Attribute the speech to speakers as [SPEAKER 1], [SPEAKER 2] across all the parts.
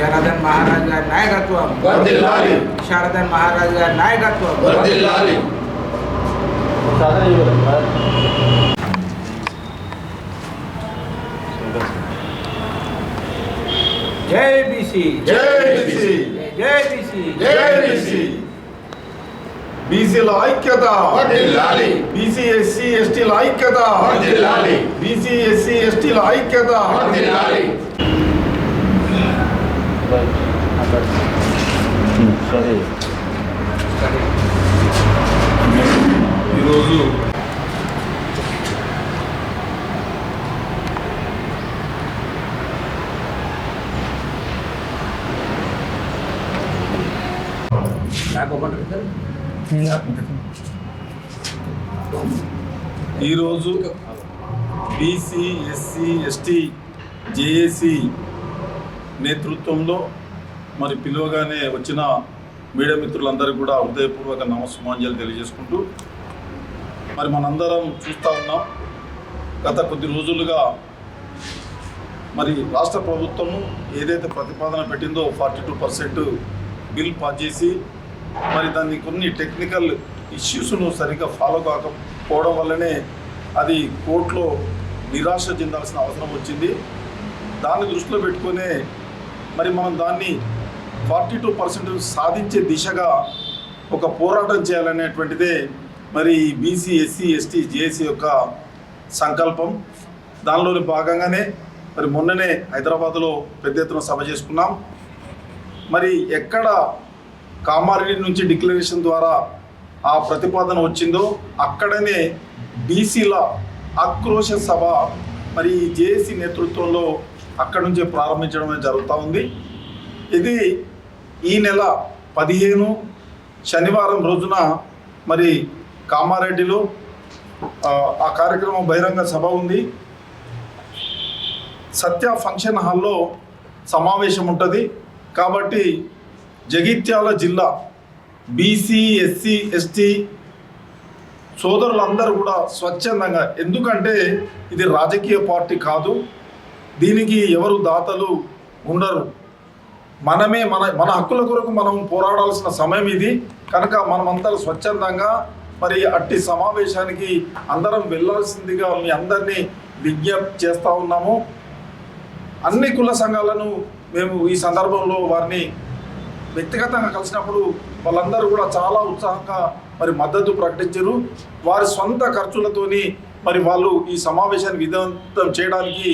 [SPEAKER 1] శరదన్ మహారాజ్ గారి నాయకత్వం
[SPEAKER 2] వర్ధిల్లాలి
[SPEAKER 1] శరదన్ మహారాజ్ గారి నాయకత్వం
[SPEAKER 2] వర్ధిల్లాలి
[SPEAKER 1] జై బీసీ
[SPEAKER 2] జై బీసీ
[SPEAKER 1] జై బీసీ
[SPEAKER 2] జై బీసీ
[SPEAKER 3] బీసీల ఐక్యత
[SPEAKER 2] వర్ధిల్లాలి
[SPEAKER 3] బీసీ ఎస్సీ ఎస్టీల ఐక్యత
[SPEAKER 2] వర్ధిల్లాలి
[SPEAKER 3] బీసీ ఎస్సీ ఎస్టీల ఐక్యత
[SPEAKER 2] వర్ధిల్లాలి
[SPEAKER 3] ఈరోజు ఈరోజు బీసీ ఎస్సీ ఎస్టీ జేఏసీ నేతృత్వంలో మరి పిలువగానే వచ్చిన మీడియా మిత్రులందరికీ కూడా హృదయపూర్వక నమస్సుమాంజలు తెలియజేసుకుంటూ మరి మనందరం చూస్తూ ఉన్నాం. గత కొద్ది రోజులుగా మరి రాష్ట్ర ప్రభుత్వము ఏదైతే ప్రతిపాదన పెట్టిందో forty two percent bill pass చేసి మరి దాన్ని కొన్ని టెక్నికల్ ఇష్యూస్ను సరిగ్గా ఫాలో కాకపోవడం వల్లనే అది కోర్టులో నిరాశ చెందాల్సిన అవసరం వచ్చింది. దాన్ని దృష్టిలో పెట్టుకునే మరి మనం దాన్ని ఫార్టీ టూ పర్సెంట్ సాధించే దిశగా ఒక పోరాటం చేయాలనేటువంటిదే మరి బీసీ ఎస్సీ ఎస్టీ జేఏసీ యొక్క సంకల్పం. దానిలోని భాగంగానే మరి మొన్ననే హైదరాబాద్లో పెద్ద ఎత్తున సభ చేసుకున్నాం. మరి ఎక్కడ కామారెడ్డి నుంచి డిక్లరేషన్ ద్వారా ఆ ప్రతిపాదన వచ్చిందో అక్కడనే బీసీల ఆక్రోశ సభ మరి జేఏసీ నేతృత్వంలో అక్కడి నుంచే ప్రారంభించడం జరుగుతూ ఉంది. ఇది ఈ నెల పదిహేను శనివారం రోజున మరి కామారెడ్డిలో ఆ, ఆ కార్యక్రమం బహిరంగ సభ ఉంది. సత్య ఫంక్షన్ హాల్లో సమావేశం ఉంటుంది. కాబట్టి జగిత్యాల జిల్లా బీసీ ఎస్సీ ఎస్టీ సోదరులందరూ కూడా స్వచ్ఛందంగా ఎందుకంటే ఇది రాజకీయ పార్టీ కాదు. దీనికి ఎవరు దాతలు ఉండరు. మనమే మన మన హక్కుల కొరకు మనం పోరాడాల్సిన సమయం ఇది. కనుక మనమంతా స్వచ్ఛందంగా మరి అట్టి సమావేశానికి అందరం వెళ్ళాల్సిందిగా మీ అందరినీ విజ్ఞప్తి చేస్తూ ఉన్నాము. అన్ని కుల సంఘాలను మేము ఈ సందర్భంలో వారిని వ్యక్తిగతంగా కలిసినప్పుడు వాళ్ళందరూ కూడా చాలా ఉత్సాహంగా మరి మద్దతు ప్రకటించారు. వారి సొంత ఖర్చులతోని మరి వాళ్ళు ఈ సమావేశాన్ని విధవంతం చేయడానికి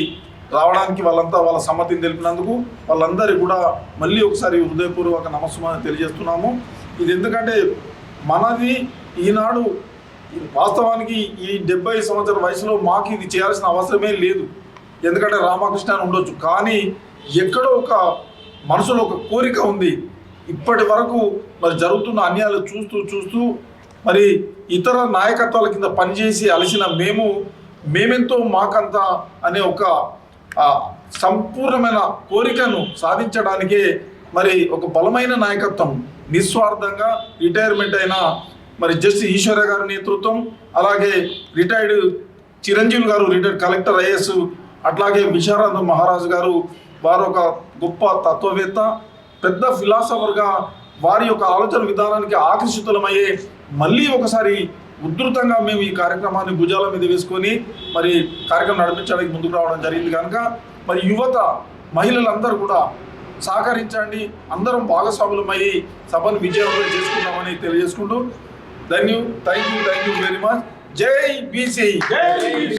[SPEAKER 3] రావడానికి వాళ్ళంతా వాళ్ళ సమ్మతిని తెలిపినందుకు వాళ్ళందరికీ కూడా మళ్ళీ ఒకసారి హృదయపూర్వక నమస్కారం తెలియజేస్తున్నాము. ఇది ఎందుకంటే మనది ఈనాడు వాస్తవానికి ఈ డెబ్బై సంవత్సరాల వయసులో మాకు ఇది చేయాల్సిన అవసరమే లేదు. ఎందుకంటే రామకృష్ణ అని ఉండొచ్చు. కానీ ఎక్కడో ఒక మనసులో ఒక కోరిక ఉంది. ఇప్పటి వరకు మరి జరుగుతున్న అన్యాయాలు చూస్తూ చూస్తూ మరి ఇతర నాయకత్వాల కింద పనిచేసి అలసిన మేము మేమెంతో మాకంత అనే ఒక సంపూర్ణమైన కోరికను సాధించడానికే మరి ఒక బలమైన నాయకత్వం నిస్వార్థంగా రిటైర్మెంట్ అయిన మరి జస్టిస్ ఈశ్వర గారి నేతృత్వం అలాగే రిటైర్డ్ చిరంజీవి గారు రిటైర్డ్ కలెక్టర్ ఐఎస్ అట్లాగే విశారద మహారాజు గారు వారు ఒక గొప్ప తత్వవేత్త పెద్ద ఫిలాసఫర్గా వారి యొక్క ఆలోచన విధానానికి ఆకర్షితులమయ్యే మళ్ళీ ఒకసారి ఉధృతంగా మేము ఈ కార్యక్రమాన్ని భుజాల మీద వేసుకొని మరి కార్యక్రమం నడిపించడానికి ముందుకు రావడం జరిగింది కనుక మరి యువత మహిళలందరూ కూడా సహకరించండి. అందరం భాగస్వాములమయ్యి సభను విజయవంతం చేసుకుందామని తెలియజేసుకుంటూ ధన్యూ thank you thank you very much. జై బీసీ.